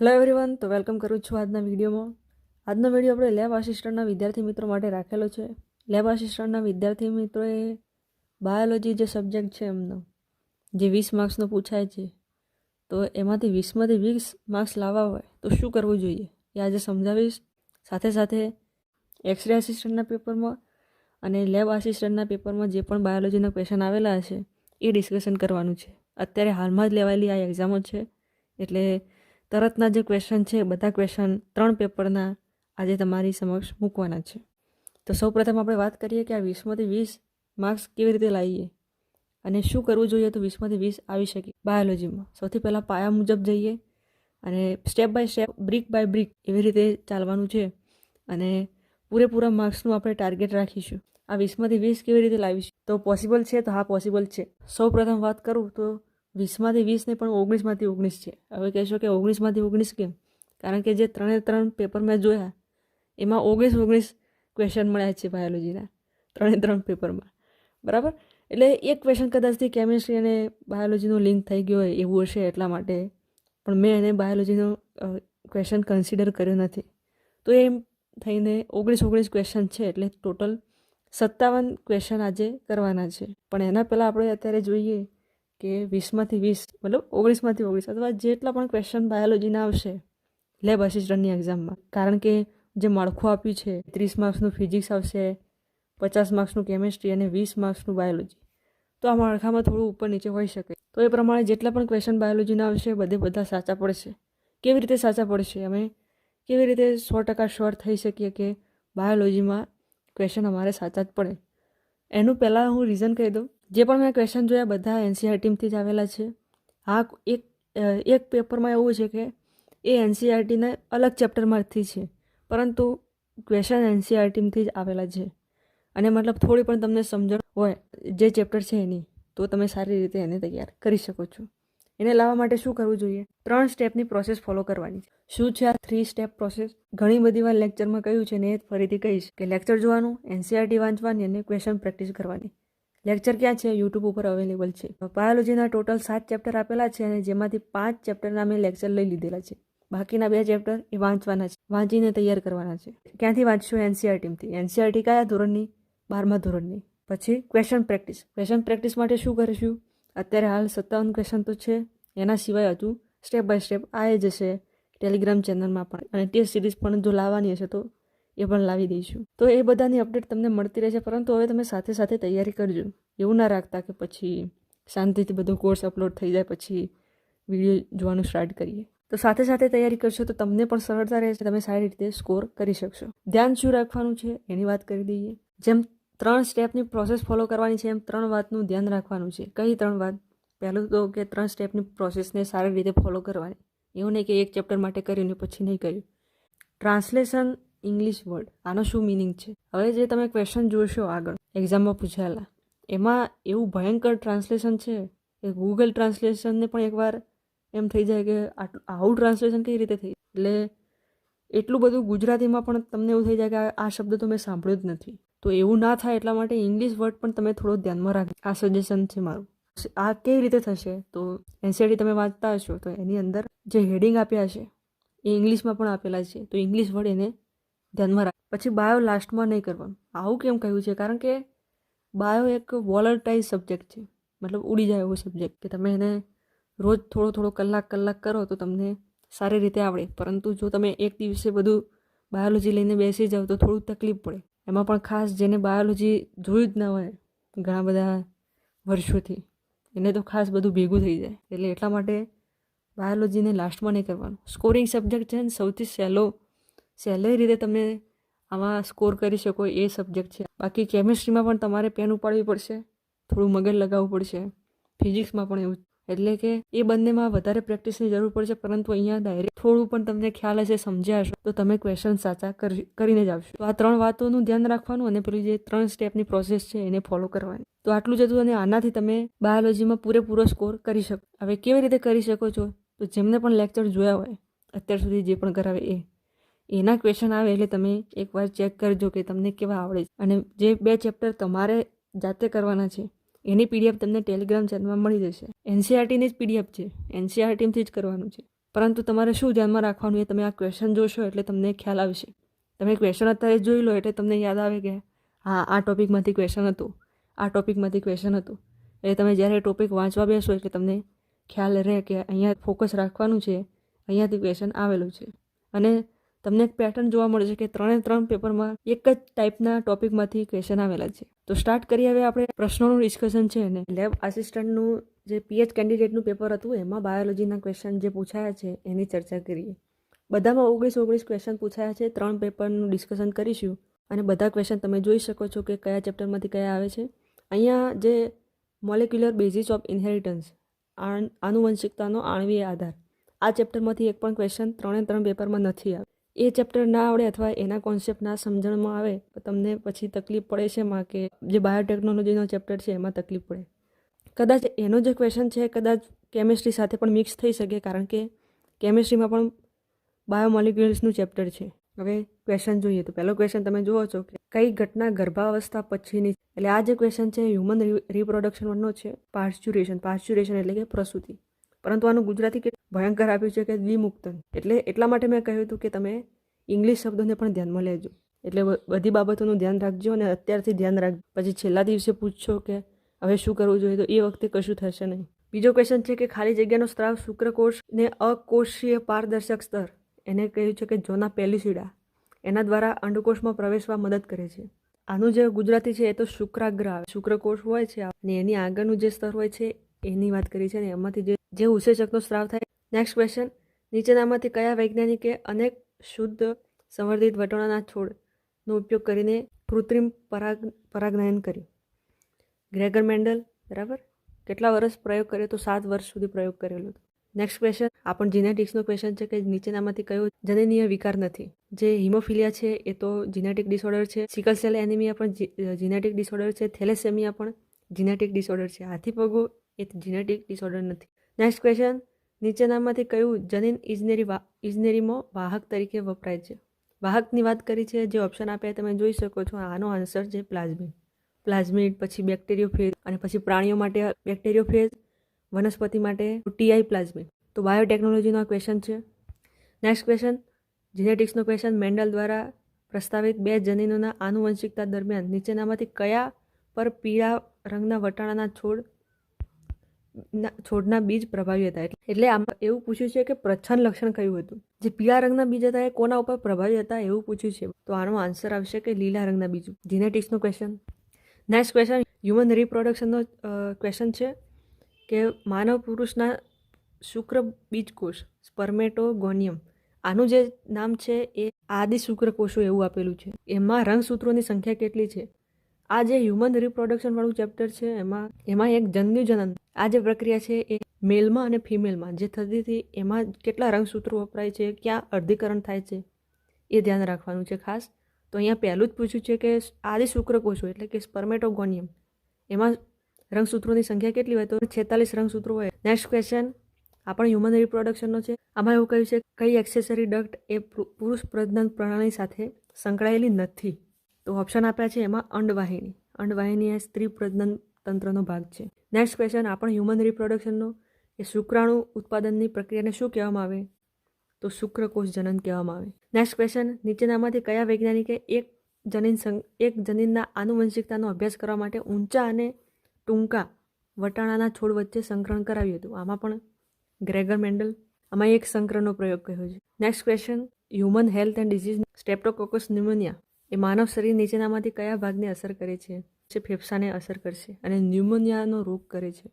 Hello everyone તો welcome કરું છું આજના વિડીયોમાં. આજનો વીડિયો આપણે લેબ આસિસ્ટન્ટના વિદ્યાર્થી મિત્રો માટે રાખેલો છે. લેબ આસિસ્ટન્ટના વિદ્યાર્થી મિત્રોએ બાયોલોજી જે સબ્જેક્ટ છે એમનો, જે વીસ માર્ક્સનો પૂછાય છે, તો એમાંથી વીસમાંથી વીસ માર્ક્સ લાવવા હોય તો શું કરવું જોઈએ? એ આજે સમજાવીશ. સાથે સાથે એક્સરે આસિસ્ટન્ટના પેપરમાં અને લેબ આસિસ્ટન્ટના પેપરમાં જે પણ બાયોલોજીના ક્વેશ્ચન આવેલા હશે, એ ડિસ્કશન કરવાનું છે. અત્યારે હાલમાં જ લેવાયેલી આ એક્ઝામો છે, એટલે તરતના જે ક્વેશ્ચન છે, બધા ક્વેશ્ચન ત્રણ પેપરના આજે તમારી સમક્ષ મૂકવાના છે. તો સૌપ્રથમ આપણે વાત કરીએ કે આ વીસમાંથી વીસ માર્ક્સ કેવી રીતે લાવીએ અને શું કરવું જોઈએ તો વીસમાંથી વીસ આવી શકે બાયોલોજીમાં સૌથી પહેલાં પાયા મુજબ જઈએ અને step by step brick by brick એવી રીતે ચાલવાનું છે અને પૂરેપૂરા માર્ક્સનું આપણે ટાર્ગેટ રાખીશું. આ વીસમાંથી વીસ કેવી રીતે લાવીશું? તો પોસિબલ છે તો હા પોસિબલ છે. સૌ પ્રથમ વાત કરું તો વીસમાંથી વીસ ને પણ ઓગણીસમાંથી ઓગણીસ છે. હવે કહેશો કે ઓગણીસમાંથી ઓગણીસ કેમ? કારણ કે જે ત્રણે ત્રણ પેપર મેં જોયા, એમાં ઓગણીસ ઓગણીસ ક્વેશ્ચન મળ્યા છે બાયોલોજીના ત્રણે ત્રણ પેપરમાં. બરાબર? એટલે એક ક્વેશ્ચન કદાચથી કેમિસ્ટ્રી અને બાયોલોજીનો લિંક થઈ ગયો હોય, એવું હશે એટલા માટે. પણ મેં એને બાયોલોજીનો ક્વેશ્ચન કન્સિડર કર્યો નથી. તો એમ થઈને ઓગણીસ ઓગણીસ ક્વેશ્ચન છે, એટલે ટોટલ સત્તાવન ક્વેશ્ચન આજે કરવાના છે. પણ એના પહેલાં આપણે અત્યારે જોઈએ કે વીસમાંથી વીસ, મતલબ ઓગણીસમાંથી ઓગણીસ અથવા જેટલા પણ ક્વેશ્ચન બાયોલોજીના આવશે લેબ અસિસ્ટન્ટની એક્ઝામમાં કારણ કે જે માળખું આપ્યું છે, ત્રીસ માર્ક્સનું ફિઝિક્સ આવશે, પચાસ માર્ક્સનું કેમિસ્ટ્રી અને વીસ માર્ક્સનું બાયોલોજી તો આ માળખામાં થોડું ઉપર નીચે હોઈ શકે. તો એ પ્રમાણે જેટલા પણ ક્વેશ્ચન બાયોલોજીના આવશે, બધે બધા સાચા પડશે. કેવી રીતે સાચા પડશે? અમે કેવી રીતે સો ટકા શ્યોર થઈ શકીએ કે બાયોલોજીમાં ક્વેશ્ચન અમારે સાચા જ પડે? એનું પહેલાં હું રીઝન કહી દઉં. જે પણ મેં ક્વેશ્ચન જોયા બધા એનસીઆરટીમાંથી જ આવેલા છે. આ એક એક પેપરમાં એવું છે કે એ એનસીઆરટીના અલગ ચેપ્ટરમાંથી છે. પરંતુ ક્વેશ્ચન એનસીઆરટીમાંથી જ આવેલા છે. અને મતલબ થોડી પણ તમને સમજણ હોય જે ચેપ્ટર છે એની, તો તમે સારી રીતે એને તૈયાર કરી શકો છો. એને લાવવા માટે શું કરવું જોઈએ? ત્રણ સ્ટેપની પ્રોસેસ ફોલો કરવાની છે. શું છે આ થ્રી સ્ટેપ પ્રોસેસ ઘણી બધી વાર લેક્ચરમાં કહ્યું છે ને એ ફરીથી કહીશ કે લેક્ચર જોવાનું એનસીઆરટી વાંચવાની અને ક્વેશ્ચન પ્રેક્ટિસ કરવાની. લેક્ચર ક્યાં છે? યુટ્યુબ ઉપર અવેલેબલ છે. બાયોલોજીના ટોટલ સાત ચેપ્ટર આપેલા છે અને જેમાંથી પાંચ ચેપ્ટરના મેં લેક્ચર લઈ લીધેલા છે. બાકીના બે ચેપ્ટર એ વાંચવાના છે. વાંચીને તૈયાર કરવાના છે. ક્યાંથી વાંચશું? એનસીઆરટીમાંથી એનસીઆરટી કયા ધોરણની? બારમા ધોરણની. પછી ક્વેશ્ચન પ્રેક્ટિસ ક્વેશ્ચન પ્રેક્ટિસ માટે શું કરીશું? અત્યારે હાલ સત્તાવન ક્વેશ્ચન તો છે. એના સિવાય હજુ સ્ટેપ બાય સ્ટેપ આવી જશે. ટેલિગ્રામ ચેનલમાં પણ. અને ટેસ્ટ સિરીઝ પણ જો લાવવાની હશે તો એ પણ લાવી દઈશું. તો એ બધાની અપડેટ તમને મળતી રહેશે, પરંતુ હવે તમે સાથે સાથે તૈયારી કરજો. એવું ના રાખતા કે પછી શાંતિથી બધો કોર્સ અપલોડ થઈ જાય, પછી વીડિયો જોવાનું સ્ટાર્ટ કરીએ. તો સાથે સાથે તૈયારી કરશો તો તમને પણ સરળતા રહેશે, તમે સારી રીતે સ્કોર કરી શકશો. ધ્યાન શું રાખવાનું છે એની વાત કરી દઈએ. જેમ ત્રણ સ્ટેપની પ્રોસેસ ફોલો કરવાની છે, એમ ત્રણ વાતનું ધ્યાન રાખવાનું છે. કઈ ત્રણ વાત? પહેલું તો કે ત્રણ સ્ટેપની પ્રોસેસને સારી રીતે ફોલો કરવાની. એવું નહીં કે એક ચેપ્ટર માટે કર્યું ને પછી નહીં કર્યું. ટ્રાન્સલેશન ઇંગ્લિશ વર્ડ આનો શું મિનિંગ છે? હવે જે તમે ક્વેશ્ચન જોશો આગળ એક્ઝામમાં પૂછાયેલા, એમાં એવું ભયંકર ટ્રાન્સલેશન છે કે ગૂગલ ટ્રાન્સલેશનને પણ એકવાર એમ થઈ જાય કે આવું ટ્રાન્સલેશન કઈ રીતે થઈ? એટલે એટલું બધું ગુજરાતીમાં પણ તમને એવું થઈ જાય કે આ શબ્દ તો મેં સાંભળ્યો જ નથી. તો એવું ના થાય એટલા માટે ઇંગ્લિશ વર્ડ પણ તમે થોડો ધ્યાનમાં રાખજો. આ સજેશન છે મારું. આ કેવી રીતે થશે? તો એનસીઆરટી તમે વાંચતા હશો, તો એની અંદર જે હેડિંગ આપ્યા છે એ ઇંગ્લિશમાં પણ આપેલા છે. તો ઇંગ્લિશ વર્ડ એને ધ્યાનમાં રાખ. પછી બાયો લાસ્ટમાં નહીં કરવાનું. આવું કેમ કહ્યું છે? કારણ કે બાયો એક વોલટાઇઝ સબ્જેક્ટ છે. મતલબ ઉડી જાય એવો સબ્જેક્ટ કે તમે એને રોજ થોડો થોડો કલાક કલાક કરો તો તમને સારી રીતે આવડે. પરંતુ જો તમે એક દિવસે બધું બાયોલોજી લઈને બેસી જાઓ તો થોડું તકલીફ પડે. એમાં પણ ખાસ જેને બાયોલોજી જોયું જ ના હોય ઘણા બધા વર્ષોથી, એને તો ખાસ બધું ભેગું થઈ જાય. એટલે એટલા માટે બાયોલોજીને લાસ્ટમાં નહીં કરવાનું. સ્કોરિંગ સબ્જેક્ટ છે ને સૌથી સહેલો સહેલી રીતે તમે આમાં સ્કોર કરી શકો એ સબ્જેક્ટ છે. બાકી કેમિસ્ટ્રીમાં પણ તમારે પેન ઉપાડવી પડશે, થોડું મગજ લગાવવું પડશે ફિઝિક્સમાં પણ એવું એટલે કે એ બંનેમાં વધારે પ્રેક્ટિસની જરૂર પડશે, પરંતુ અહીંયા ડાયરેક્ટ થોડું પણ તમને ખ્યાલ હશે, સમજ્યા તો તમે ક્વેશ્ચન સાચા કરીને જ આવશો. તો આ ત્રણ વાતોનું ધ્યાન રાખવાનું અને પેલી જે ત્રણ સ્ટેપની પ્રોસેસ છે એને ફોલો કરવાની. તો આટલું જ હતું અને આનાથી તમે બાયોલોજીમાં પૂરેપૂરો સ્કોર કરી શકો. હવે કેવી રીતે કરી શકો છો? તો જેમને પણ લેક્ચર જોયા હોય, અત્યાર સુધી જે પણ કરાવે એ. એના ક્વેશ્ચન આવે એટલે તમે એકવાર ચેક કરજો કે તમને કેવા આવડે છે. અને જે બે ચેપ્ટર તમારે જાતે કરવાના છે, એની પીડીએફ તમને ટેલિગ્રામ ચેનલમાં મળી જશે. એનસીઆરટીની જ પીડીએફ છે. એનસીઆરટીમાંથી જ કરવાનું છે. પરંતુ તમારે શું ધ્યાનમાં રાખવાનું એ તમે આ ક્વેશ્ચન જોશો એટલે તમને ખ્યાલ આવશે. તમે ક્વેશ્ચન અત્યારે જોઈ લો એટલે તમને યાદ આવે કે, હા, આ ટોપિકમાંથી ક્વેશ્ચન હતું. આ ટોપિકમાંથી ક્વેશ્ચન હતું. એટલે તમે જ્યારે ટોપિક વાંચવા બેસો એટલે તમને ખ્યાલ રહે કે અહીંયા ફોકસ રાખવાનું છે. અહીંયાથી ક્વેશ્ચન આવેલું છે. અને તમને એક પેટર્ન જોવા મળે છે કે ત્રણે ત્રણ પેપરમાં એક જ ટાઈપના ટોપિકમાંથી ક્વેશ્ચન આવેલા છે. તો સ્ટાર્ટ કરીએ હવે આપણે પ્રશ્નોનું ડિસ્કશન છે અને લેબ આસિસ્ટન્ટનું જે પીએચ કેન્ડિડેટનું પેપર હતું, એમાં બાયોલોજીના ક્વેશ્ચન જે પૂછાયા છે, એની ચર્ચા કરીએ. બધામાં ઓગણીસ ઓગણીસ ક્વેશ્ચન પૂછાયા છે, ત્રણ પેપરનું ડિસ્કશન કરીશું અને બધા ક્વેશ્ચન તમે જોઈ શકો છો કે કયા ચેપ્ટરમાંથી કયા આવે છે. અહીંયા જે મોલેક્યુલર બેઝિસ ઓફ ઇન્હેરિટન્સ આનુવંશિકતાનો આણવીય આધાર, આ ચેપ્ટરમાંથી એક પણ ક્વેશ્ચન ત્રણે ત્રણ પેપરમાં નથી આવે. એ ચેપ્ટર ના આવડે અથવા એના કોન્સેપ્ટ ના સમજણમાં આવે, તો તમને પછી તકલીફ પડે છે એમાં કે જે બાયોટેકનોલોજીનો ચેપ્ટર છે એમાં તકલીફ પડે. કદાચ એનો જે ક્વેશ્ચન છે, કદાચ કેમિસ્ટ્રી સાથે પણ મિક્સ થઈ શકે, કારણ કે કેમિસ્ટ્રીમાં પણ બાયોમોલિક્યુલ્સનું ચેપ્ટર છે. હવે ક્વેશ્ચન જોઈએ, તો પહેલો ક્વેશ્ચન તમે જુઓ છો કે કઈ ઘટના ગર્ભાવસ્થા પછીની એટલે આ જે ક્વેશ્ચન છે હ્યુમન રિપ્રોડક્શનનો છે, પાર્ચ્યુરેશન પાર્ચ્યુરેશન એટલે કે પ્રસૂતિ. પરંતુ આનું ગુજરાતી કે ભયંકર આપ્યું છે કે દ્વિમુક્તન. એટલે એટલા માટે મેં કહ્યું હતું કે તમે ઇંગ્લિશ શબ્દોને પણ ધ્યાનમાં લેજો. એટલે બધી બાબતોનું ધ્યાન રાખજો અને અત્યારથી ધ્યાન રાખજો પછી છેલ્લા દિવસે પૂછશો કે હવે શું કરવું જોઈએ, તો એ વખતે કશું થશે નહીં. બીજો ક્વેશ્ચન છે કે ખાલી જગ્યાનો સ્ત્રાવ શુક્રકોષ ને અકોષીય પારદર્શક સ્તર. એને કહ્યું છે કે જોના પેલિસિડા એના દ્વારા અંડકોષમાં પ્રવેશવા મદદ કરે છે. આનું જે ગુજરાતી છે એ તો શુક્રાગ્ર આવે. શુક્રકોષ હોય છે, અને એની આગળનું જે સ્તર હોય છે એની વાત કરી છે ને, એમાંથી જે જે ઉસેચકનો સ્ત્રાવ થાય નેક્સ્ટ ક્વેશ્ચન નીચેનામાંથી કયા વૈજ્ઞાનિકે અનેક શુદ્ધ સંવર્ધિત વટોણાના છોડનો ઉપયોગ કરીને કૃત્રિમ પરાગ પરાગનયન કર્યું? ગ્રેગર મેન્ડલ, બરાબર? કેટલા વર્ષ પ્રયોગ કર્યો તો સાત વર્ષ સુધી પ્રયોગ કરેલો હતો? નેક્સ્ટ ક્વેશ્ચન આપણ પણ જીનેટિક્સનો ક્વેશ્ચન છે કે નીચેનામાંથી કયો જનનીય વિકાર નથી? જે હિમોફિલિયા છે, એ તો જીનેટિક ડિસઓર્ડર છે. સિકલ સેલ એનિમિયા પણ જીનેટિક ડિસઓર્ડર છે. થેલેસેમિયા પણ જીનેટિક ડિસઓર્ડર છે. હાથી પગો એ જીનેટિક ડિસઓર્ડર નથી. નેક્સ્ટ ક્વેશ્ચન નીચેનામાંથી કયું જનીન ઇજનેરી ઇજનેરીમાં વાહક તરીકે વપરાય છે? વાહકની વાત કરી છે, જે ઓપ્શન આપ્યા તમે જોઈ શકો છો. આનો આન્સર છે પ્લાઝમિડ પ્લાઝમિડ પછી બેક્ટેરિયોફેજ અને પછી પ્રાણીઓ માટે બેક્ટેરિયોફેજ વનસ્પતિ માટે ટીઆઈ પ્લાઝમિડ તો બાયોટેકનોલોજીનો ક્વેશ્ચન છે. નેક્સ્ટ ક્વેશ્ચન જીનેટિક્સનો ક્વેશ્ચન મેન્ડલ દ્વારા પ્રસ્તાવિત બે જનીનોના આનુવંશિકતા દરમિયાન નીચેનામાંથી કયા પર પીળા રંગના વટાણાના છોડ છોડના બીજ પ્રભાવી હતા. એટલે આમાં એવું પૂછ્યું છે કે પ્રચ્છન્ન લક્ષણ કયું હતું? જે પીળા રંગના બીજ હતા એ કોના ઉપર પ્રભાવી હતા એવું પૂછ્યું છે? તો આનો આન્સર આવશે કે લીલા રંગના બીજ. જીનેટિક્સનો ક્વેશ્ચન નેક્સ્ટ ક્વેશ્ચન હ્યુમન રિપ્રોડક્શનનો ક્વેશ્ચન છે કે માનવ પુરુષના શુક્ર બીજકોષ સ્પર્મેટોગોનિયમ આનું જે નામ છે એ આદિ શુક્રકોષો એવું આપેલું છે. એમાં રંગસૂત્રોની સંખ્યા કેટલી છે? આ જે હ્યુમન રિપ્રોડક્શનવાળું ચેપ્ટર છે, એમાં એમાં એક જન્યુજનન, આ જે પ્રક્રિયા છે એ મેલમાં અને ફિમેલમાં જે થતી હતી એમાં કેટલા રંગસૂત્રો વપરાય છે, ક્યાં અર્ધીકરણ થાય છે, એ ધ્યાન રાખવાનું છે ખાસ. તો અહીંયા પહેલું જ પૂછ્યું છે કે આદિ શુક્રકોષો એટલે કે સ્પર્મેટોગોનિયમ એમાં રંગસૂત્રોની સંખ્યા કેટલી હોય? તો છેતાલીસ રંગસૂત્રો હોય. નેક્સ્ટ ક્વેશ્ચન આ પણ હ્યુમન રિપ્રોડક્શનનો છે. આમાં એવું કહ્યું છે કઈ એક્સેસરી ડક્ટ એ પુરુષ પ્રજનન પ્રણાલી સાથે સંકળાયેલી નથી. તો ઓપ્શન આપ્યા છે એમાં અંડવાહિની. અંડવાહિની એ સ્ત્રી પ્રજનન તંત્રનો ભાગ છે. નેક્સ્ટ ક્વેશ્ચન આપણે હ્યુમન રિપ્રોડક્શનનો એ શુક્રાણુ ઉત્પાદનની પ્રક્રિયાને શું કહેવામાં આવે? તો શુક્રકોષ જનન કહેવામાં આવે. નેક્સ્ટ ક્વેશ્ચન નીચેનામાંથી કયા વૈજ્ઞાનિકે એક જનીન એક જનીનના આનુવંશિકતાનો અભ્યાસ કરવા માટે ઊંચા અને ટૂંકા વટાણાના છોડ વચ્ચે સંકરણ કરાવ્યું હતું? આમાં પણ ગ્રેગર મેન્ડલ આમાં એક સંકરણનો પ્રયોગ કર્યો છે. Next question human health and disease streptococcus pneumoniae એ માનવ શરીર નીચેનામાંથી કયા ભાગને અસર કરે છે? જે ફેફસાને અસર કરશે અને ન્યુમોનિયાનો રોગ કરે છે.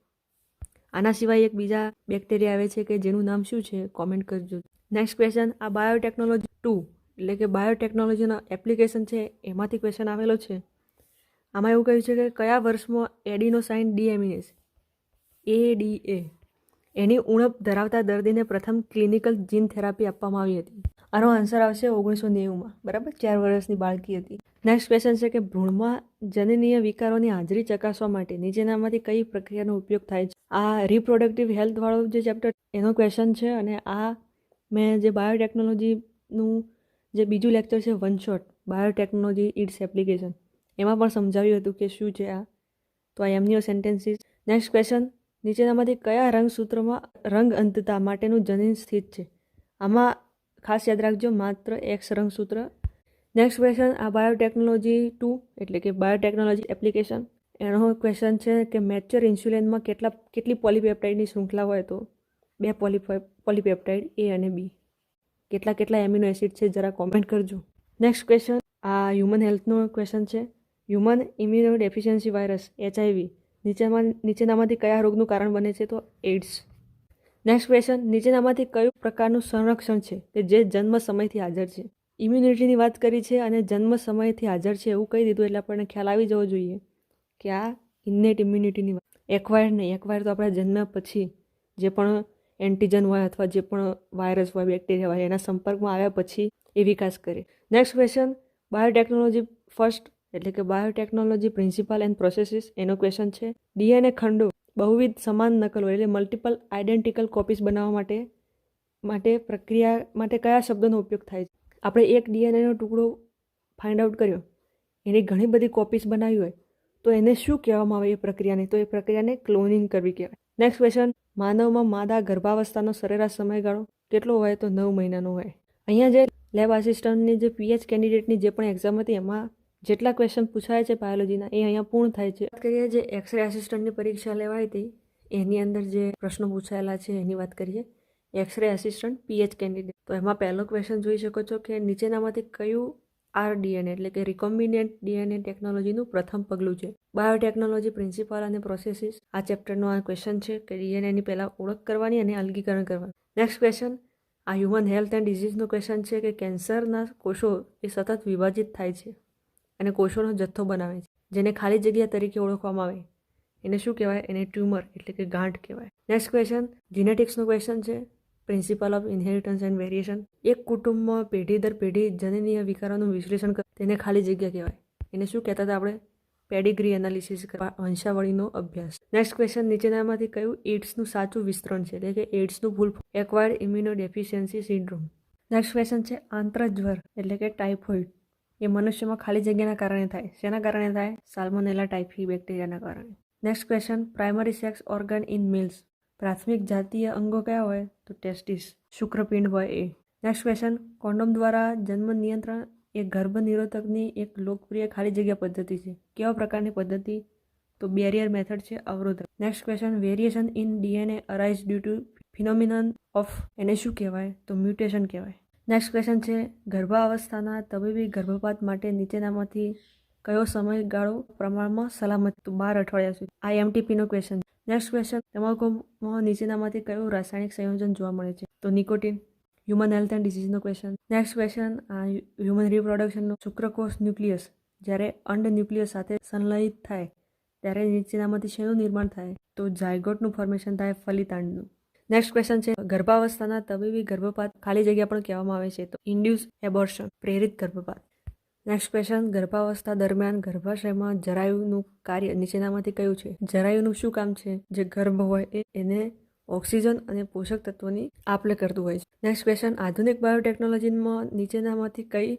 આના સિવાય એક બીજા બેક્ટેરિયા આવે છે કે જેનું નામ શું છે? કોમેન્ટ કરજો. નેક્સ્ટ ક્વેશ્ચન આ બાયોટેકનોલોજી ટુ એટલે કે બાયોટેકનોલોજીનો એપ્લિકેશન છે, એમાંથી ક્વેશ્ચન આવેલો છે. આમાં એવું કહ્યું છે કે કયા વર્ષમાં એડિનોસાઇન ડીએમિનેસ એ એની ઉણપ ધરાવતા દર્દીને પ્રથમ ક્લિનિકલ જીન થેરાપી આપવામાં આવી હતી? આનો આન્સર આવશે ઓગણીસો નેવુંમાં બરાબર? ચાર વર્ષની બાળકી હતી. નેક્સ્ટ ક્વેશ્ચન છે કે ભ્રૂણમાં જનનીય વિકારોની હાજરી ચકાસવા માટે નીચેનામાંથી કઈ પ્રક્રિયાનો ઉપયોગ થાય છે? આ રિપ્રોડક્ટિવ હેલ્થવાળો જે ચેપ્ટર એનો ક્વેશ્ચન છે અને આ મેં જે બાયોટેકનોલોજીનું જે બીજું લેક્ચર છે one shot biotechnology its application એમાં પણ સમજાવ્યું હતું કે શું છે આ. તો આ એમનીઓ સેન્ટેન્સીસ નેક્સ્ટ ક્વેશ્ચન નીચેનામાંથી કયા રંગસૂત્રોમાં રંગ અંતતા માટેનું જનીન સ્થિત છે? આમાં ખાસ યાદ રાખજો, માત્ર એક્સ રંગસૂત્ર નેક્સ્ટ ક્વેશ્ચન આ બાયોટેકનોલોજી ટુ એટલે કે બાયોટેકનોલોજી એપ્લિકેશન એનો ક્વેશ્ચન છે કે મેચ્યોર ઇન્સ્યુલિનમાં કેટલા, કેટલી પોલીપેપ્ટાઇડની શૃંખલા હોય તો? બે પોલી પોલીપેપ્ટાઇડ એ અને બી કેટલા કેટલા એમિનો એસિડ છે, જરા કોમેન્ટ કરજો. નેક્સ્ટ ક્વેશ્ચન આ હ્યુમન હેલ્થનો ક્વેશ્ચન છે. Human immunodeficiency virus HIV નીચેમાં, નીચેનામાંથી કયા રોગનું કારણ બને છે તો? એડ્સ નેક્સ્ટ ક્વેશ્ચન નીચેનામાંથી કયું પ્રકારનું સંરક્ષણ છે? કે જે જન્મ સમયથી હાજર છે? ઇમ્યુનિટીની વાત કરી છે અને જન્મ સમયથી હાજર છે એવું કહી દીધું એટલે આપણને ખ્યાલ આવી જવો જોઈએ કે આ ઇન્નેટ ઇમ્યુનિટીની વાત. એકવાયર નહીં એકવાયર તો આપણા જન્મ પછી જે પણ એન્ટીજન હોય અથવા જે પણ વાયરસ હોય બેક્ટેરિયા હોય, એના સંપર્કમાં આવ્યા પછી એ વિકાસ કરે. નેક્સ્ટ ક્વેશ્ચન બાયોટેકનોલોજી ફર્સ્ટ એટલે કે બાયોટેકનોલોજી પ્રિન્સિપાલ એન્ડ પ્રોસેસીસ એનો ક્વેશ્ચન છે. ડીએનએ ખંડો બહુવિધ સમાન નકલો એટલે મલ્ટિપલ આઇડેન્ટિકલ કોપીઝ બનાવવા માટે માટે પ્રક્રિયા માટે કયા શબ્દોનો ઉપયોગ થાય છે? આપણે એક ડીએનએનો ટુકડો ફાઇન્ડ આઉટ કર્યો. એની ઘણી બધી કોપીઝ બનાવી હોય, તો એને શું કહેવામાં આવે એ પ્રક્રિયાને? તો એ પ્રક્રિયાને ક્લોનિંગ કરવી કહેવાય. નેક્સ્ટ ક્વેશ્ચન માનવમાં માદા ગર્ભાવસ્થાનો સરેરાશ સમયગાળો કેટલો હોય તો નવ મહિનાનો હોય? અહીંયા જે લેબ આસિસ્ટન્ટની જે પીએચ કેન્ડિડેટની જે પણ એક્ઝામ હતી, એમાં જેટલા ક્વેશ્ચન પૂછાય છે બાયોલોજીના એ અહીંયા પૂર્ણ થાય છે. વાત કરીએ જે એક્સરે આસિસ્ટન્ટની પરીક્ષા લેવાઈ હતી, એની અંદર જે પ્રશ્નો પૂછાયેલા છે, એની વાત કરીએ. એક્સરે આસિસ્ટન્ટ પીએચ કેન્ડિડેટ તો એમાં પહેલો ક્વેશ્ચન જોઈ શકો છો કે નીચેનામાંથી કયું આર ડીએનએ એટલે કે રિકોમ્બિનેન્ટ ડીએનએ ટેકનોલોજીનું પ્રથમ પગલું છે. બાયોટેકનોલોજી પ્રિન્સિપાલ અને પ્રોસેસીસ આ ચેપ્ટરનો આ ક્વેશ્ચન છે કે ડીએનએની પહેલાં ઓળખ કરવાની અને અલગીકરણ કરવાનું. નેક્સ્ટ ક્વેશ્ચન આ હ્યુમન હેલ્થ એન્ડ ડિઝીઝનો ક્વેશ્ચન છે કે કેન્સરના કોષો એ સતત વિભાજિત થાય છે. અને કોષોનો જથ્થો બનાવે છે, જેને ખાલી જગ્યા તરીકે ઓળખવામાં આવે. એને શું કહેવાય? એને ટ્યુમર એટલે કે ગાંઠ કહેવાય. નેક્સ્ટ ક્વેશ્ચન જીનેટિક્સનો ક્વેશ્ચન છે. Principle of inheritance and variation એક કુટુંબમાં પેઢી દર પેઢી જનનીય વિકારોનું વિશ્લેષણ કરે, તેને ખાલી જગ્યા કહેવાય. એને શું કહેતા હતા આપણે? પેડિગ્રી એનાલિસિસ કરવા, વંશાવળીનો અભ્યાસ. નેક્સ્ટ ક્વેશ્ચન નીચેનામાંથી કયું એડ્સનું સાચું વિસ્તરણ છે? એટલે કે એડ્સનું full acquired immunodeficiency syndrome next question છે. આંતરજ્વર એટલે કે ટાઇફોઇડ એ મનુષ્યમાં ખાલી જગ્યાના કારણે થાય. શેના કારણે થાય? સાલ્મોનેલા ટાઇફી બેક્ટેરિયાના કારણે. Next question primary sex organ in males પ્રાથમિક જાતીય અંગો કયા હોય? તો ટેસ્ટિસ શુક્રપિંડ હોય એ. નેક્સ્ટ ક્વેશ્ચન કોન્ડોમ દ્વારા જન્મ નિયંત્રણ એ ગર્ભ નિરોધકની એક લોકપ્રિય ખાલી જગ્યા પદ્ધતિ છે. કેવા પ્રકારની પદ્ધતિ? તો બેરિયર મેથડ છે અવરોધક next question variation in DNA arise due to phenomenon of એને શું કહેવાય? તો મ્યુટેશન કહેવાય. નેક્સ્ટ ક્વેશ્ચન છે, ગર્ભાવસ્થાના તબીબી ગર્ભપાત માટે નીચેનામાંથી કયો સમયગાળો પ્રમાણમાં સલામત? બાર અઠવાડિયા સુધી. આ એમટીપીનો ક્વેશ્ચન નેક્સ્ટ ક્વેશ્ચન તમાકુમાં નીચેનામાંથી કયું રાસાયણિક સંયોજન જોવા મળે છે? તો નિકોટિન. હ્યુમન હેલ્થ એન્ડ ડિસીઝનો ક્વેશ્ચન નેક્સ્ટ ક્વેશ્ચન હ્યુમન રિપ્રોડક્શનનો શુક્રકોષ ન્યુક્લિયસ જ્યારે અંડ ન્યુક્લિયસ સાથે સંલયિત થાય, ત્યારે નીચેનામાંથી શેનું નિર્માણ થાય? તો ઝાયગોટનું ફોર્મેશન થાય, ફલિતાંડનું. નેક્સ્ટ ક્વેશ્ચન છે, ગર્ભાવસ્થાના તબીબી ગર્ભપાત ખાલી જગ્યા પણ કહેવામાં આવે છે તો ઇન્ડ્યુસ એબોર્શન પ્રેરિત ગર્ભપાત. નેક્સ્ટ ક્વેશ્ચન ગર્ભાવસ્થા દરમિયાન ગર્ભાશયમાં જરાયુનું કાર્ય નીચેનામાંથી કયું છે? જરાયુનું શું કામ છે? જે ગર્ભ હોય એ એને ઓક્સિજન અને પોષક તત્વોની આપલે કરતું હોય છે. નેક્સ્ટ ક્વેશ્ચન આધુનિક બાયોટેકનોલોજીમાં નીચેનામાંથી કઈ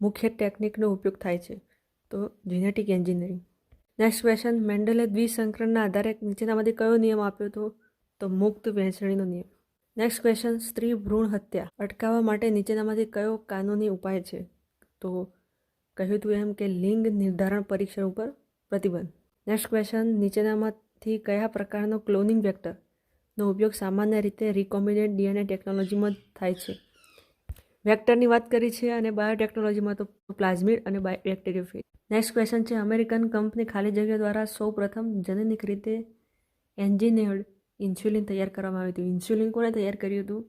મુખ્ય ટેકનિકનો ઉપયોગ થાય છે? તો જીનેટિક એન્જિનિયરિંગ નેક્સ્ટ ક્વેશ્ચન મેન્ડલે દ્વિસંકરણના આધારે નીચેનામાંથી કયો નિયમ આપ્યો હતો તો મુક્ત વહેંચણીનો નિયમ. નેક્સ્ટ ક્વેશ્ચન સ્ત્રી ભ્રૂણ હત્યા. અટકાવવા માટે નીચેનામાંથી કયો કાનૂની ઉપાય છે? તો કહ્યું હતું એમ કે લિંગ નિર્ધારણ પરીક્ષણ ઉપર પ્રતિબંધ. નેક્સ્ટ ક્વેશ્ચન નીચેનામાંથી કયા પ્રકારનો ક્લોનિંગ વેક્ટરનો ઉપયોગ સામાન્ય રીતે રિકોમ્બિનેન્ટ ડીએનએ ટેકનોલોજીમાં થાય છે? વેક્ટરની વાત કરી છે અને બાયોટેકનોલોજીમાં તો પ્લાઝમિડ અને બેક્ટેરિયોફેજ નેક્સ્ટ ક્વેશ્ચન છે અમેરિકન કંપની ખાલી જગ્યા દ્વારા સૌ પ્રથમ જનનિક રીતે એન્જિનિયર્ડ ઇન્સ્યુલિન તૈયાર કરવામાં આવ્યું હતું ઇન્સ્યુલિન કોણે તૈયાર કર્યું હતું?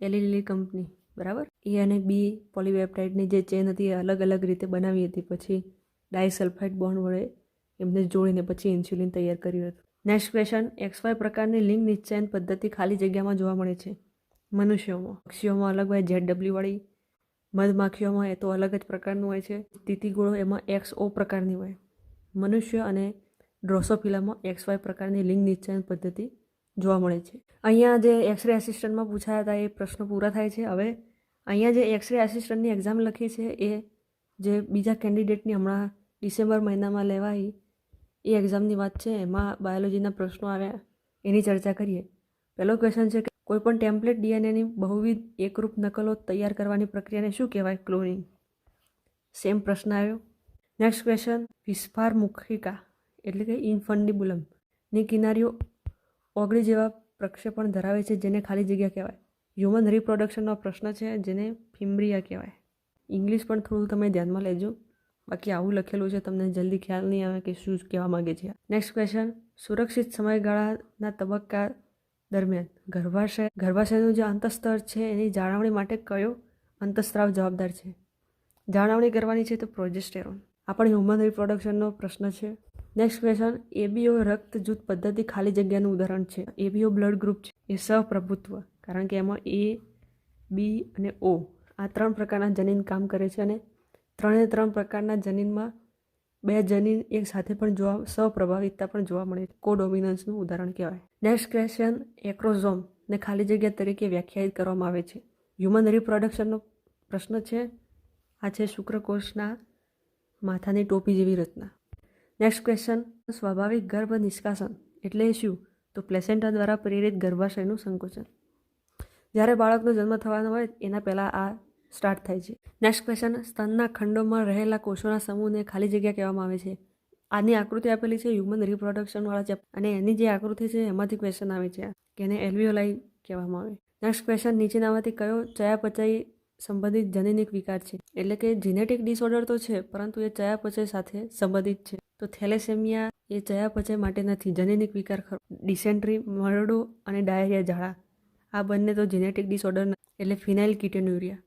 એલિલી કંપની, બરાબર? એ અને બી પોલીવેપ્ટાઇડની જે ચેન હતી એ અલગ અલગ રીતે બનાવી હતી. પછી ડાયસલ્ફાઇડ બોન્ડ વડે એમને જોડીને પછી ઇન્સ્યુલિન તૈયાર કર્યું હતું. નેક્સ્ટ ક્વેશ્ચન એક્સ વાય પ્રકારની લિંગ નિશ્ચયન પદ્ધતિ ખાલી જગ્યામાં જોવા મળે છે. મનુષ્યોમાં. પક્ષીઓમાં અલગ હોય ઝેડ ડબલ્યુવાળી મધમાખીઓમાં એ તો અલગ જ પ્રકારનું હોય છે. તિતિગોળો એમાં એક્સ ઓ પ્રકારની હોય. મનુષ્ય અને ડ્રોસોફિલામાં એક્સ વાય પ્રકારની લિંગ નિશ્ચયન પદ્ધતિ જોવા મળે છે. અહીંયા જે એક્સરે આસિસ્ટન્ટમાં પૂછાયા હતા એ પ્રશ્નો પૂરા થાય છે. હવે અહીંયા જે એક્સરે આસિસ્ટન્ટની એક્ઝામ લખી છે એ જે બીજા કેન્ડિડેટની હમણાં ડિસેમ્બર મહિનામાં લેવાઈ એ એક્ઝામની વાત છે. એમાં બાયોલોજીના પ્રશ્નો આવ્યા, એની ચર્ચા કરીએ. પહેલો ક્વેશ્ચન છે કે કોઈપણ ટેમ્પલેટ ડીએનએની બહુવિધ એકરૂપ નકલો તૈયાર કરવાની પ્રક્રિયાને શું કહેવાય? ક્લોનિંગ સેમ પ્રશ્ન આવ્યો. નેક્સ્ટ ક્વેશ્ચન વિસ્ફાર મુખિકા એટલે કે ઇનફંડિબુલમની કિનારીઓ ઓગળી જેવા પ્રક્ષેપણ ધરાવે છે જેને ખાલી જગ્યા કહેવાય. હ્યુમન રિપ્રોડક્શનનો પ્રશ્ન છે જેને ફિમ્બ્રિયા કહેવાય. ઇંગ્લિશ પણ થોડું તમે ધ્યાનમાં લેજો. બાકી આવું લખેલું છે તમને જલ્દી ખ્યાલ નહીં આવે કે શું કહેવા માગે છે. નેક્સ્ટ ક્વેશ્ચન સુરક્ષિત સમયગાળાના તબક્કા દરમિયાન ગર્ભાશય, ગર્ભાશયનું જે અંતસ્તર છે એની જાળવણી માટે કયો અંતસ્ત્રાવ જવાબદાર છે? જાળવણી કરવાની છે તો પ્રોજેસ્ટેરોન આ પણ હ્યુમન રિપ્રોડક્શનનો પ્રશ્ન છે. નેક્સ્ટ ક્વેશ્ચન એબીઓ રક્ત જૂથ પદ્ધતિ ખાલી જગ્યાનું ઉદાહરણ છે. એબીઓ બ્લડ ગ્રુપ છે. એ સહપ્રભુત્વ કારણ કે એમાં એ બી અને ઓ આ ત્રણ પ્રકારના જનીન કામ કરે છે અને ત્રણે ત્રણ પ્રકારના જનીનમાં બે જનીન એક સાથે પણ જોવા સહપ્રભાવિતતા પણ જોવા મળે છે. કોડોમિનન્સનું ઉદાહરણ કહેવાય. નેક્સ્ટ ક્વેશ્ચન એક્રોઝોમ ને ખાલી જગ્યા તરીકે વ્યાખ્યાયિત કરવામાં આવે છે. હ્યુમન રિપ્રોડક્શનનો પ્રશ્ન છે. આ છે શુક્રકોષના માથાની ટોપી જેવી રચના. નેક્સ્ટ ક્વેશ્ચન સ્વાભાવિક ગર્ભ નિષ્કાસન એટલે શું? તો પ્લેસેન્ટા દ્વારા પ્રેરિત ગર્ભાશયનું સંકોચન. જ્યારે બાળકનો જન્મ થવાનો હોય, એના પહેલાં આ સ્ટાર્ટ થાય છે. નેક્સ્ટ ક્વેશ્ચન સ્તનના ખંડોમાં રહેલા કોષોના સમૂહને ખાલી જગ્યા કહેવામાં આવે છે. આની આકૃતિ આપેલી છે હ્યુમન રિપ્રોડક્શનવાળા ચેપ અને એની જે આકૃતિ છે એમાંથી ક્વેશ્ચન આવે છે કે એને એલ્વિયોલાઈ કહેવામાં આવે. નેક્સ્ટ ક્વેશ્ચન નીચેનામાંથી કયો ચયાપચય સંબંધિત જનીનિક વિકાર છે. એટલે કે જીનેટિક ડિસઓર્ડર તો છે, પરંતુ એ ચયાપચય સાથે સંબંધિત છે. તો થેલેસેમિયા એ ચયાપચય માટે નથી. જનીનિક વિકાર ખરો. ડિસેન્ટ્રી, મરડો અને ડાયરિયા ઝાડા. આ બંને તો જીનેટિક ડિસઓર્ડર એટલે ફિનાઇલ કિટેન્યુરિયા.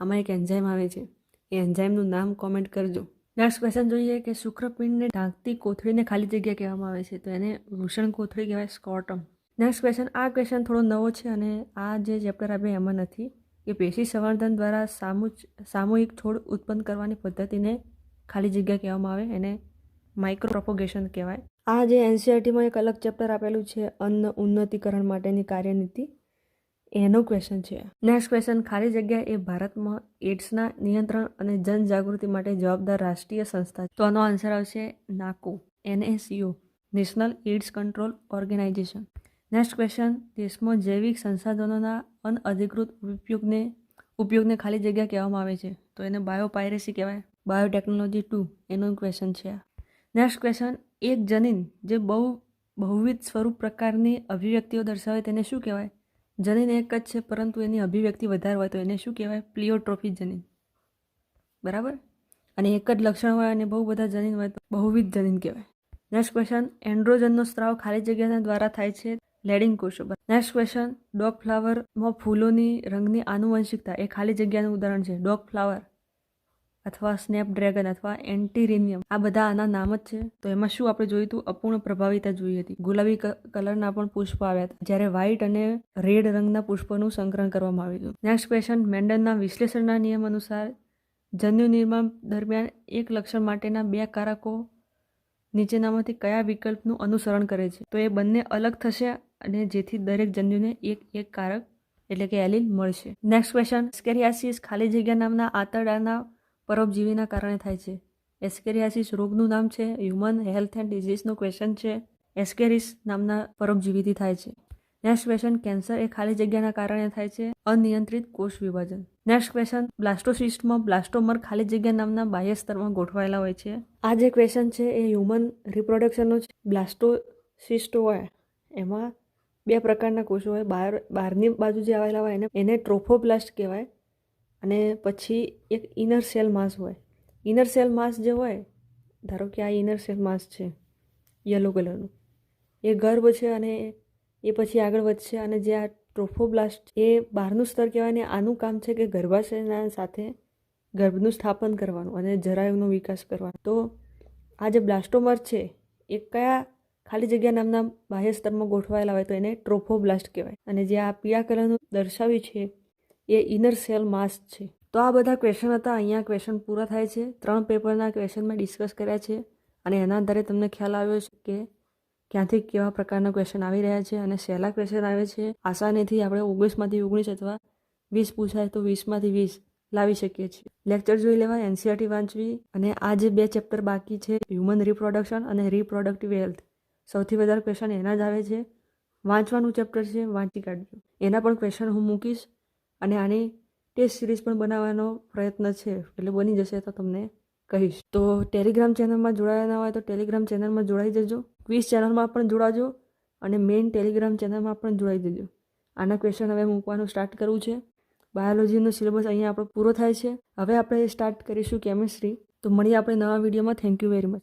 આમાં એક એન્ઝાઇમ આવે છે. એ એન્ઝાઇમનું નામ કોમેન્ટ કરજો. નેક્સ્ટ ક્વેશ્ચન જોઈએ કે શુક્રપિંડને ઢાંકતી કોથળીને ખાલી જગ્યા કહેવામાં આવે છે. તો એને વૃષણ કોથળી કહેવાય, સ્કોટમ. નેક્સ્ટ ક્વેશ્ચન આ ક્વેશ્ચન થોડો નવો છે અને આ જે ચેપ્ટર આપ્યા એમાં નથી. કે પેશી સંવર્ધન દ્વારા સામૂ સામૂહિક છોડ ઉત્પન્ન કરવાની પદ્ધતિને ખાલી જગ્યા કહેવામાં આવે, એને માઇક્રો પ્રોપોગેશન કહેવાય. આ જે એનસીઆરટીમાં એક અલગ ચેપ્ટર આપેલું છે, અન્ન ઉન્નતિકરણ માટેની કાર્યનીતિ, એનો ક્વેશ્ચન છે. નેક્સ્ટ ક્વેશ્ચન ખાલી જગ્યા એ ભારતમાં એડ્સના નિયંત્રણ અને જનજાગૃતિ માટે જવાબદાર રાષ્ટ્રીય સંસ્થા. તો આનો આન્સર આવશે NACO NACO national AIDS control organisation next question દેશમાં જૈવિક સંસાધનોના અનઅધિકૃત ઉપયોગને ઉપયોગને ખાલી જગ્યા કહેવામાં આવે છે. તો એને બાયોપાયરેસી કહેવાય. બાયોટેકનોલોજી ટુ એનો ક્વેશ્ચન છે. નેક્સ્ટ ક્વેશ્ચન એક જનીન જે બહુ બહુવિધ સ્વરૂપ પ્રકારની અભિવ્યક્તિઓ દર્શાવે તેને શું કહેવાય? જનીન એક જ છે, પરંતુ એની અભિવ્યક્તિ વધારે હોય તો એને શું કહેવાય? પ્લિયોટ્રોફી જનીન. બરાબર? અને એક જ લક્ષણ હોય અને બહુ બધા જનીન હોય તો બહુવિધ જનીન કહેવાય. નેક્સ્ટ ક્વેશ્ચન એન્ડ્રોજનનો સ્ત્રાવ ખાલી જગ્યાના દ્વારા થાય છે લેડિંગ કોષો. Next question. ડોગ ફ્લાવરમાં ફૂલોની રંગની આનુવંશિકતા એ ખાલી જગ્યાનું ઉદાહરણ છે. ડોગ ફ્લાવર અથવા સ્નેપડ્રેગન અથવા એન્ટીરિનિયમ. આ બધા આના નામ જ છે. તો એમાં શું આપણે જોયું હતું અપૂર્ણ પ્રભાવિતા જોઈ હતી. ગુલાબી કલરના પણ પુષ્પ આવ્યા હતા. જ્યારે વ્હાઇટ અને રેડ રંગના પુષ્પોનું સંકલન કરવામાં આવ્યું હતું. Next question. મેન્ડલના વિશ્લેષણના નિયમ અનુસાર જન્યુ નિર્માણ દરમિયાન એક લક્ષણ માટેના બે કારકો નીચેનામાંથી કયા વિકલ્પનું અનુસરણ કરે છે? તો એ બંને અલગ થશે અને જેથી દરેક જન્યુને એક એક કારક, એટલે કે એલિન, મળશે. નેક્સ્ટ ક્વેશ્ચન સ્કેરિયાસિસ ખાલી જગ્યા નામના આંતરડાના પરોપજીવીના કારણે થાય છે. એસ્કેરિયાસિસ રોગનું નામ છે. હ્યુમન હેલ્થ એન્ડ ડિઝીઝનું ક્વેશ્ચન છે. એસ્કેરિસ નામના પરોપજીવીથી થાય છે. નેક્સ્ટ ક્વેશ્ચન કેન્સર એ ખાલી જગ્યાના કારણે થાય છે. અનિયંત્રિત કોષ વિભાજન. નેક્સ્ટ ક્વેશ્ચન બ્લાસ્ટોસિસ્ટમાં બ્લાસ્ટોમર ખાલી જગ્યા નામના બાહ્ય સ્તરમાં ગોઠવાયેલા હોય છે. આ જે ક્વેશ્ચન છે એ હ્યુમન રિપ્રોડક્શનનો છે બ્લાસ્ટોસિસ્ટ હોય. એમાં બે પ્રકારના કોષો હોય. બહાર બહારની બાજુ જે આવેલા હોય એને એને ટ્રોફોપ્લાસ્ટ કહેવાય અને પછી એક ઇનર સેલ માસ હોય. ઇનર સેલ માસ જે હોય, ધારો કે આ ઇનર સેલ માસ છે, યલો કલરનું, એ ગર્ભ છે અને એ પછી આગળ વધશે અને જે આ ટ્રોફોબ્લાસ્ટ એ બહારનું સ્તર કહેવાય ને આનું કામ છે કે ગર્ભાશયના સાથે ગર્ભનું સ્થાપન કરવાનું અને જરાયુનો વિકાસ કરવાનો. તો આ જે બ્લાસ્ટોમર છે, એ કયા ખાલી જગ્યા નામના બાહ્ય સ્તરમાં ગોઠવાયેલા હોય તો એને ટ્રોફોબ્લાસ્ટ કહેવાય. અને જે આ પીળા કલરનું દર્શાવ્યું છે, એ ઇનર સેલ માસ છે. તો આ બધા ક્વેશ્ચન હતા, અહીંયા ક્વેશ્ચન પૂરા થાય છે. ત્રણ પેપરના ક્વેશ્ચન મેં ડિસ્કસ કર્યા છે. અને એના આધારે તમને ખ્યાલ આવ્યો છે કે ક્યાંથી કેવા પ્રકારના ક્વેશ્ચન આવી રહ્યા છે અને સહેલા ક્વેશ્ચન આવે છે. આસાનીથી આપણે ઓગણીસમાંથી ઓગણીસ અથવા વીસ પૂછાય તો વીસમાંથી વીસ લાવી શકીએ છીએ. લેક્ચર જોઈ લેવા એનસીઆરટી વાંચવી. અને આ જે બે ચેપ્ટર બાકી છે હ્યુમન રિપ્રોડક્શન અને રિપ્રોડક્ટિવ હેલ્થ સૌથી વધારે ક્વેશ્ચન એના જ આવે છે. વાંચવાનું ચેપ્ટર છે, વાંચી કાઢજો. એના પણ ક્વેશ્ચન હું મૂકીશ અને આની ટેસ્ટ સિરીઝ પણ બનાવવાનો પ્રયત્ન છે, એટલે બની જશે તો તમને કહીશ. તો ટેલિગ્રામ ચેનલમાં જોડાયા ના હોય તો ટેલિગ્રામ ચેનલમાં જોડાઈ જજો. ક્વિઝ ચેનલમાં પણ જોડાજો અને મેઇન ટેલિગ્રામ ચેનલમાં પણ જોડાઈ જજો. આના ક્વેશ્ચન હવે મૂકવાનું સ્ટાર્ટ કરવું છે. બાયોલોજીનો સિલેબસ અહીંયા આપણો પૂરો થાય છે. હવે આપણે સ્ટાર્ટ કરીશું કેમિસ્ટ્રી તો મળીએ આપણે નવા વિડીયોમાં થેન્ક યુ વેરી મચ